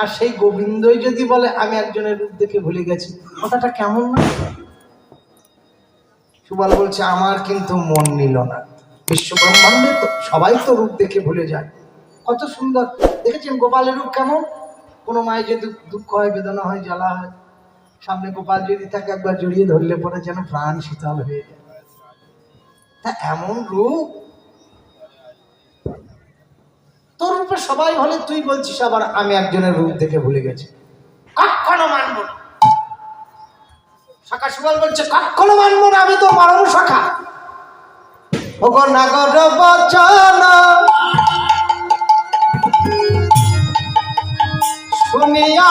আর সেই গোবিন্দই যদি বলে, আমি একজনের রূপ দেখে ভুলে গেছি। কথাটা কেমন না? সুবল বলছে, আমার কিন্তু মন নিল না। বিশ্ব ব্রহ্মাণ্ডে তো সবাই তো রূপ দেখে ভুলে যায়। কত সুন্দর। দেখেছেন গোপালের রূপ কেমন? কোনো মায়ের যদি দুঃখ হয়, বেদনা হয়, জ্বালা হয়, সামনে গোপাল যদি থাকে, একবার জড়িয়ে ধরলে পরে যেন প্রাণ শীতল হয়ে যায়। তা এমন রূপ তোর রূপে সবাই হলে তুই বলছিস আবার আমি একজনের রূপ দেখে ভুলে গেছি। কখনো মানব না। শাখা সুবল বলছে, কখনো মানবো না, আমি তো শাখা। ওগো নাগর বচন। শুনিয়া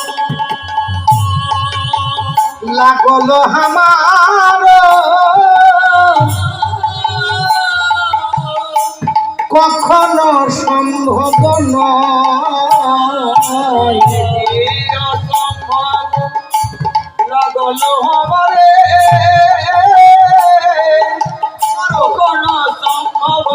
লাগল আমার। কখনো সম্ভব নয়। কোন সম্ভব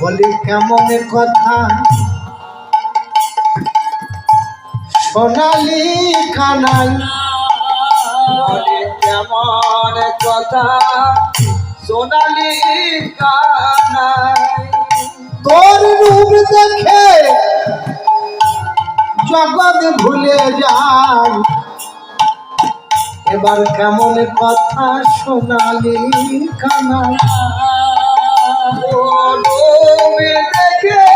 বলি কেমন কথা? সোনালি বলে কেমন কথা? সোনালি কানাই তোর রূপ দেখে জগৎ ভুলে যায় এবার কেমন কথা, সোনালি কানাই দেখে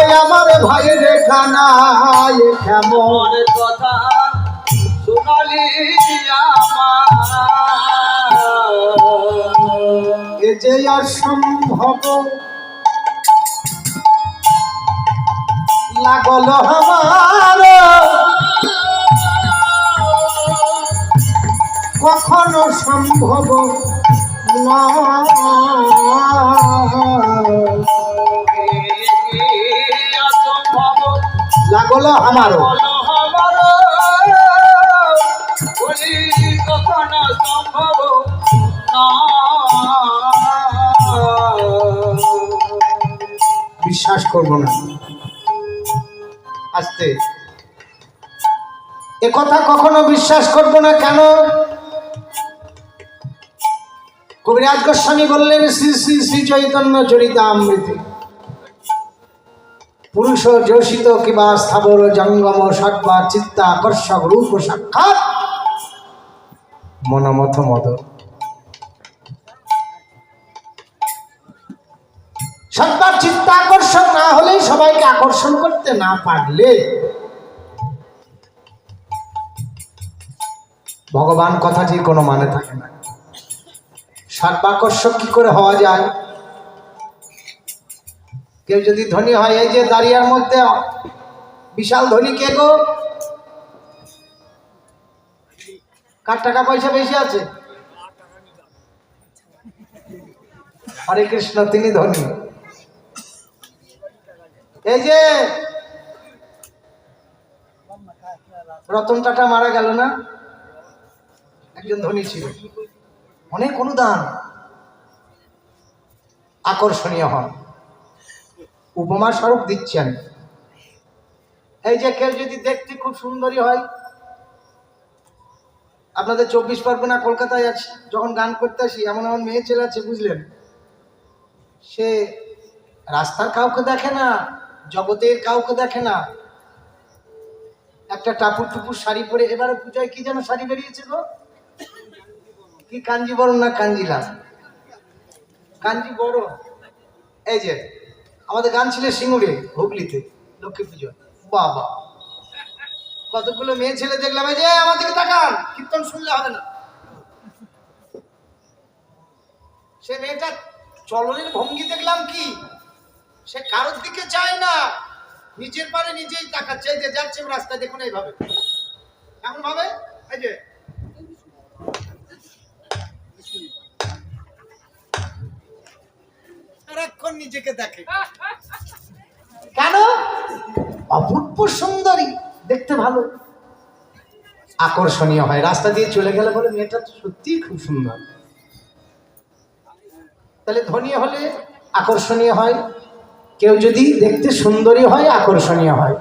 কানাই কেমন কথা শোনালি আমার এ যে অসম্ভব লাগল আমার কখনো সম্ভব নয়। লাগল আমারও। বিশ্বাস করব না। আস্তে। এ কথা কখনো বিশ্বাস করব না কেন? কবিরাজ গোস্বামী বললেন, শ্রী শ্রী শ্রী চৈতন্য চরিতা চরিতামৃতি। পুরুষ যোষিত কিবা স্থাবর জঙ্গম সর্বা চিত্তা আকর্ষক রূপ সাক্ষাৎ। মনমথ মদ। সর্বার চিত্তা আকর্ষণ না হলেই সবাইকে আকর্ষণ করতে না পারলে। ভগবান কথাটির কোনো মানে থাকে না। সর্বাকর্ষক কি করে হওয়া যায়? কেউ যদি ধনী হয়, এই যে দাঁড়িয়ার মধ্যে বিশাল ধনী কে গো? কার টাকা পয়সা বেশি আছে? হরে কৃষ্ণ, তিনি ধনী। এই যে রতন টাটা মারা গেল না? একজন ধনী ছিল। অনেক অনুদান। আকর্ষণীয় হন। উপমা স্বরূপ দিচ্ছেন এই যে কেউ যদি দেখতে খুব সুন্দরী হয়, আপনাদের চব্বিশ পরগনা কলকাতায় আছি, যখন গান করতে আসি, এমন এমন মেয়ে ছেলে আছে, বুঝলেন? সে রাস্তার কাউকে দেখে না, জগতের কাউকে দেখে না। একটা টাপুর টুপুর শাড়ি পরে এবারে পূজায় কি যেন শাড়ি বেরিয়েছে গো? কি কাঞ্জিবরণ না কাঞ্জিলাম কাঞ্জি বড় এই যে আমাদের গান ছিল সিঙ্গুরে, হুগলিতে, লক্ষ্মী পুজো। বাবা। কতগুলো মেয়ে ছেলে দেখলাম যে আমাদেরকে তাকান, কীর্তন শুনলে হবে না। সে মেয়েটা চলনের ভঙ্গি দেখলাম কি? সে কারোর দিকে চায় না। নিজের পারে নিজেই তাকাচ্ছে যে যাচ্ছে, রাস্তায় দেখুন এইভাবে। এমন ভাবে নিজেকে দেখে। কেন? অপূর্ব সুন্দরী, দেখতে ভালো। আকর্ষণীয় হয়, রাস্তা দিয়ে চলে গেলে বলে মেয়েটা তো সত্যিই খুব সুন্দর। তাহলে ধনী হলে আকর্ষণীয় হয়, কেউ যদি দেখতে সুন্দরী হয়, আকর্ষণীয় হয়।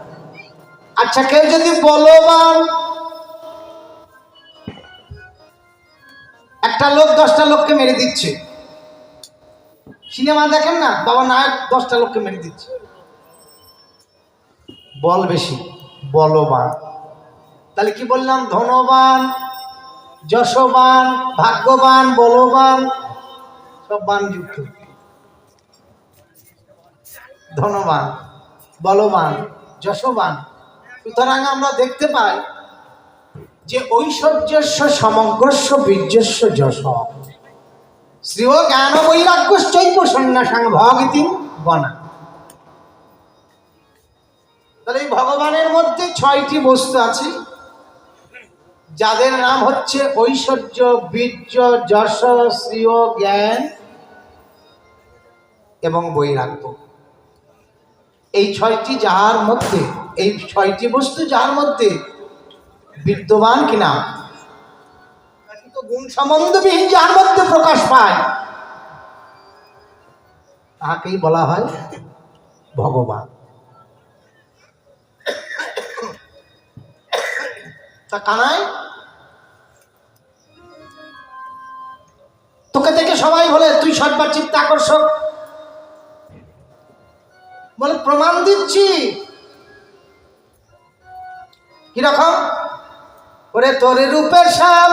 আচ্ছা কেউ যদি বলবান, একটা লোক, দশটা লোককে মেরে দিচ্ছে। সিনেমা দেখেন না, বাবা নায়ক দশটা লোককে মেরে দিচ্ছে। বল বেশি, বলবান। তাহলে কি বললাম? ধনবান, যশবান, ভাগ্যবান, বলবান, সব বান যুক্ত ধনবান, বলবান, যশবান। সুতরাং আমরা দেখতে পাই যে ঐশ্বর্যস্য সমগ্রস্য বীর্যস্য যশ শ্রীয় জ্ঞান বৈরাগ্যশ্চৈব সন্ন্যাসাং ভগিতি বনা। তাহলে এই ভগবানের মধ্যে ছয়টি বস্তু আছে। যাদের নাম হচ্ছে ঐশ্বর্য, বীর্য যশ শ্রীয় জ্ঞান এবং বৈরাগ্য। এই ছয়টি যার মধ্যে, এই ছয়টি বস্তু যার মধ্যে বিদ্যমান কিনা গুণ সম্বন্ধবিহীন যার মধ্যে প্রকাশ পায়, তাহাকেই বলা হয় ভগবান। তা কানাই, তোকে দেখে সবাই বলে, তুই সর্বার চিত্ত আকর্ষক। বলে, প্রমাণ দিচ্ছি। কীরকম? ওরে, তোরে রূপের শ্যাম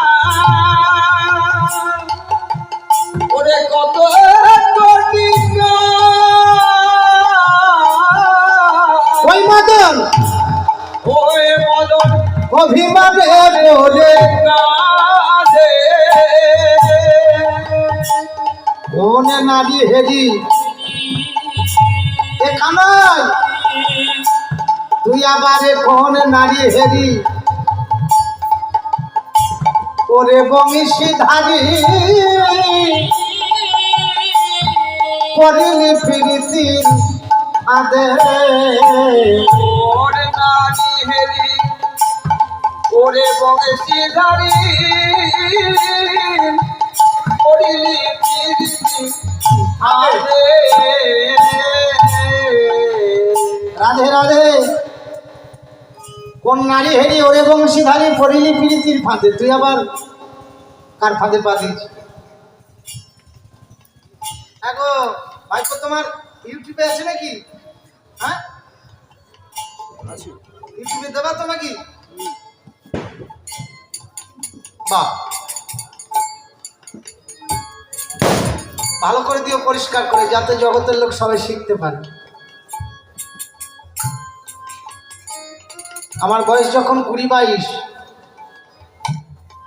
পড়ে কাঁদে কোনে নারী হেরি এখানে তুই আবার কোন নারী হেরি ওরে বংশী ধারি। করিলি ফিরিতি আদে। ওরে নারী হেরি ওরে বংশী ধারি করিলি রাধে রাধে। কোন নারী হেরি ওরে বংশী ধারি পড়িলি ফিরিতির ফাঁদে? তুই আবার কার ফাঁদে পা দিস আগো ভাইপো তোমার ইউটিউবে আছে নাকি? হ্যাঁ? ইউটিউবে দেবা তো নাকি? ভালো করে দিও, পরিষ্কার করে, যাতে জগতের লোক সবাই শিখতে পারে। আমার বয়স যখন কুড়ি বাইশ,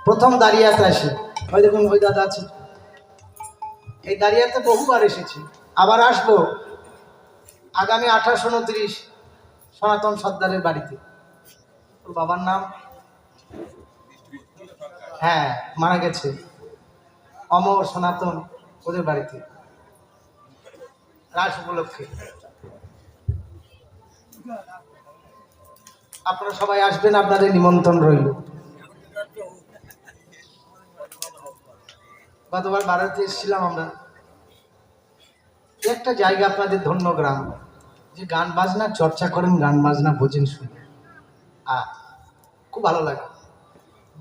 প্রথম দাঁড়িয়াতে আসি। ওই দেখুন, ওই দাদা আছে। এই দাঁড়িয়াতে বহুবার এসেছি। আবার আসব আগামী আঠাশ, উনত্রিশ সনাতন সর্দারের বাড়িতে। ওর বাবার নাম হ্যাঁ মারা গেছে। অমর সনাতন ওদের বাড়িতে। রাস উপলক্ষে। আপনারা সবাই আসবেন, আপনাদের নিমন্ত্রণ রইল। গতবার ভারতে এসেছিলাম আমরা। একটা জায়গা আপনাদের ধন্য গ্রাম। যে গান বাজনা, চর্চা করেন, গান বাজনা বোঝেন শুনে। আ খুব ভালো লাগে।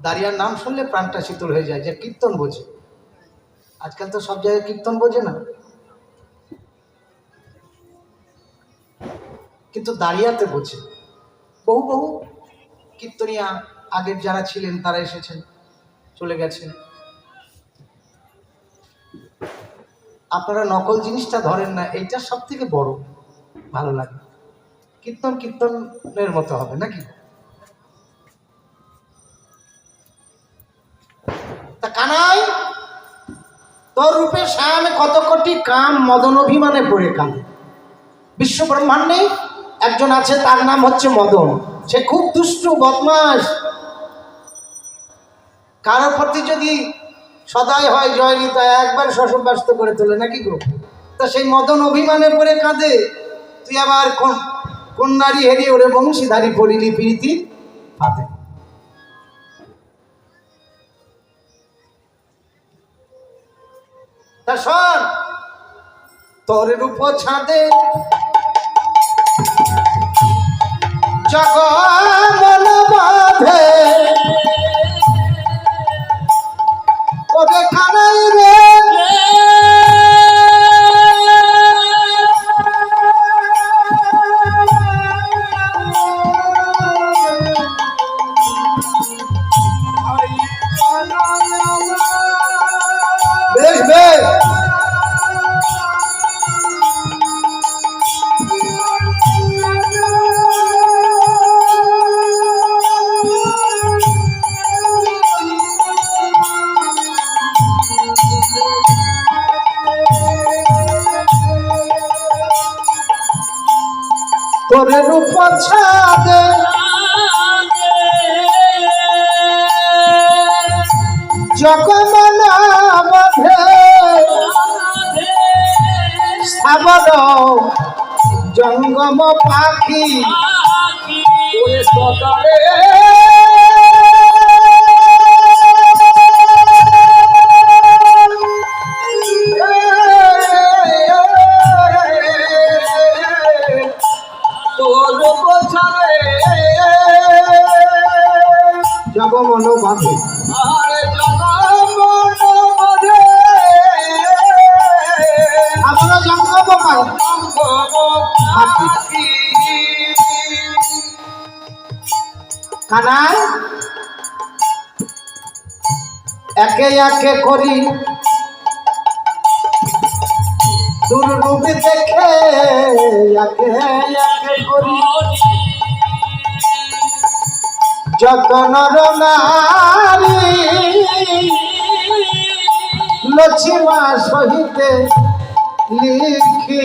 দাঁড়িয়ার নাম শুনলে প্রাণটা শীতল হয়ে যায় যে কীর্তন বোঝে। আজকাল তো সব জায়গায় কীর্তন বোঝে না। কিন্তু দাঁড়িয়াতে বোঝে। বহু বহু কীর্তনিয়া আগের যারা ছিলেন তারা এসেছেন, চলে গেছেন। আপনারা নকল জিনিসটা ধরেন না, এইটা সব থেকে বড়, ভালো লাগে। কীর্তন কীর্তনের মতো হবে, নাকি? তোর রূপে শ্যামে কত কোটি কাম, মদন অভিমানে পড়ে কাঁদে বিশ্ব ব্রহ্মাণ্ডে একজন আছে, তার নাম হচ্ছে মদন। সে খুব দুষ্টু বদমাস কারোর প্রতি যদি সদাই হয় জয় নিতা একবার শশব্যস্ত করে তোলে, নাকি গো? তা সেই মদন অভিমানে পড়ে কাঁদে। তুই আবার কোন কোন নারী হেরিয়ে ওরে বংশীধারী পড়িলি প্রীতি হাতে তা শোন তোর রূপ ছাদে জগমন তোর পছাদে ছাদে জগমন সাবর জঙ্গম পাখি ওরে সকালে করি। তোর রূপ দেখে একে একে করি। যত নর নারী লক্ষ্মা সহিতে লিখি।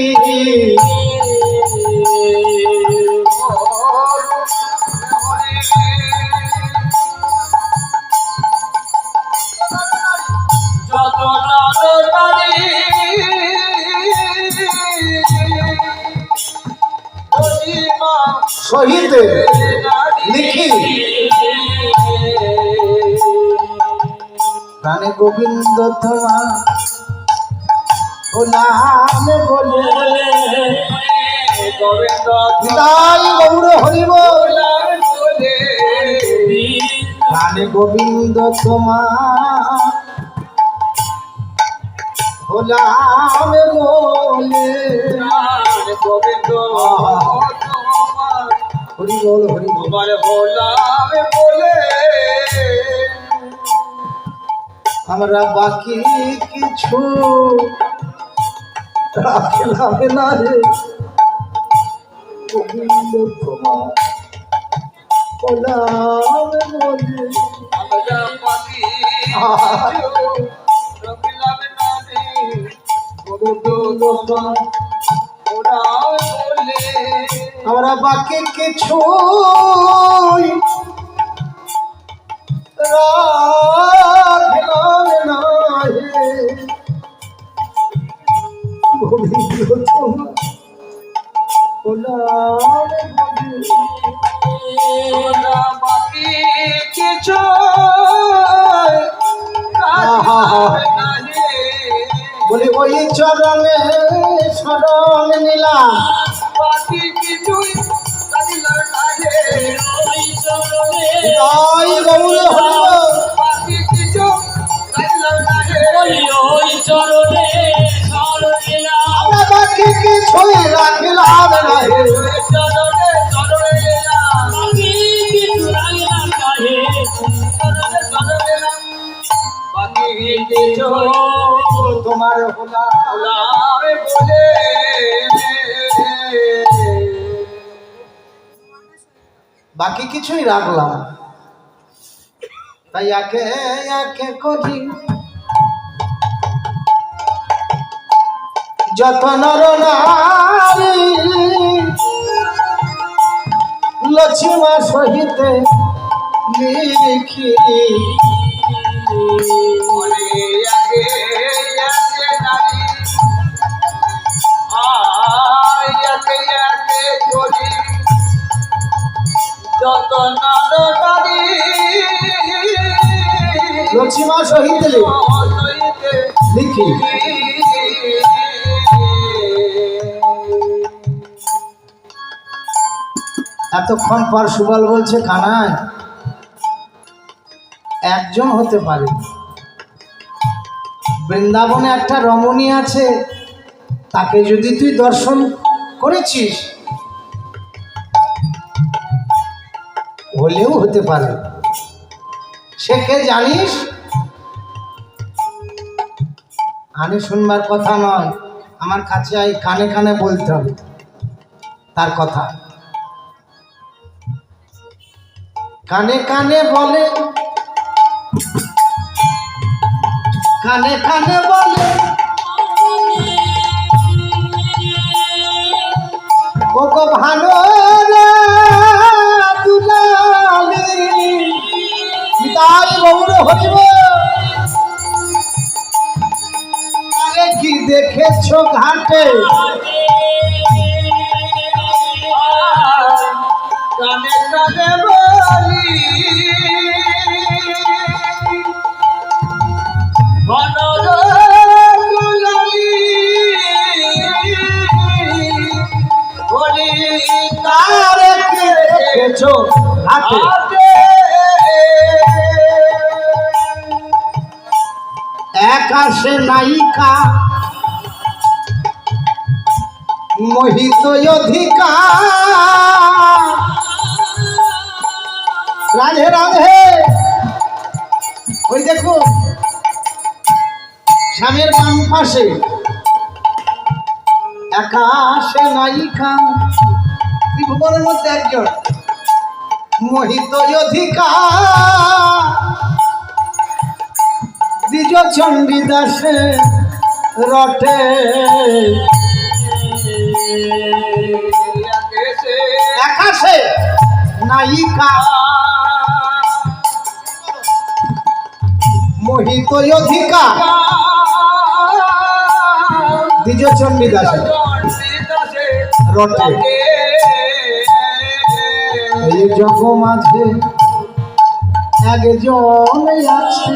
যত সহিতে লিখি। প্রাণে গোবিন্দ তোমার ওলাম বলে। গোবিন্দ গৌর হরিব। বলে গোবিন্দ তোমার ওলাম বলে। গোবিন্দ হরি বল হরি তোমার হলাম বলে। আমরা বাকি কিছু রাখলাম না রে। গোবিন্দ তোমার বলে। আমরা পাখি রবিলাম না রে। গোবিন্দ তোমার আমরা বাকি কিছু বাকি কিছু বলি ওই চরণে শরণ নিলাম জয় গৌর বাকি কিছু লাগিলাম আমরা বাকি কিছুই রাখলাম না। চরণে চরণে এলাম চরণে চরণে বাকি কিছু তোমার হোলা। বলে। বাকি কিছুই রাখলাম। তাই একে একে করি যত নর নারী লক্ষ্মা সহিতে লিখি। যত নর। নারী লক্ষ্মা সহিতে লিখি। এতক্ষণ পর সুবল বলছে কানায় একজন হতে পারে। বৃন্দাবনে একটা রমণী আছে, তাকে যদি তুই দর্শন করেছিস, হলেও হতে পারে। সে কে জানিস? কানে শুনবার কথা নয়, আমার কাছে আই কানে কানে বলতে হবে তার কথা। কানে কানে বলে, কানে কানে বলে, ওগো ভালো দুলালি তাই হরিব। দেখেছ ঘাটে কানে দেখেছ ঘাটে একাশে নায়িকা মোহিত অধিকার রাধে রাধে। ওই দেখো, স্বামীর বাম পাশে একাশে নায়িকা, ত্রিভুবনের মধ্যে একজন মোহিত অধিকার দ্বিজ চণ্ডীদাসে রটে। নায়িকা। মোহিত অধিকা দ্বিজ চণ্ডীদাসে রটে। এই জগ মাঝে একজন আছে।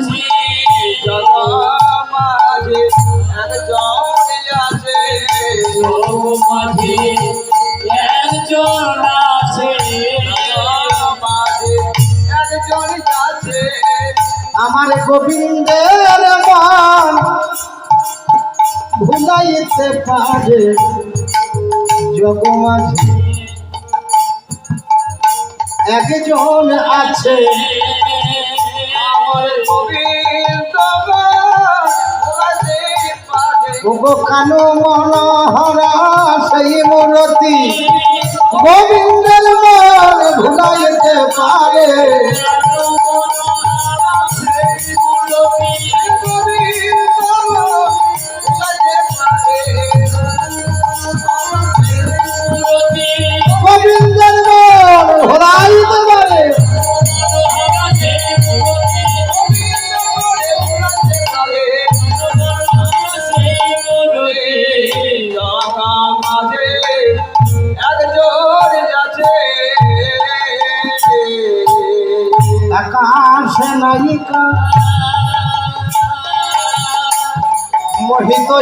আমার গোবিন্দের মন ভুলাইতে পারে জগ মাঝে। একজন আছে কানো মনোহরা সেই মূরতি গোবিন্দের মন ভুলাইতে পারে।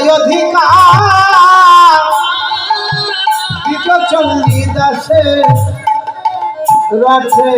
অধিকার। চণ্ডী দাসে রাখে।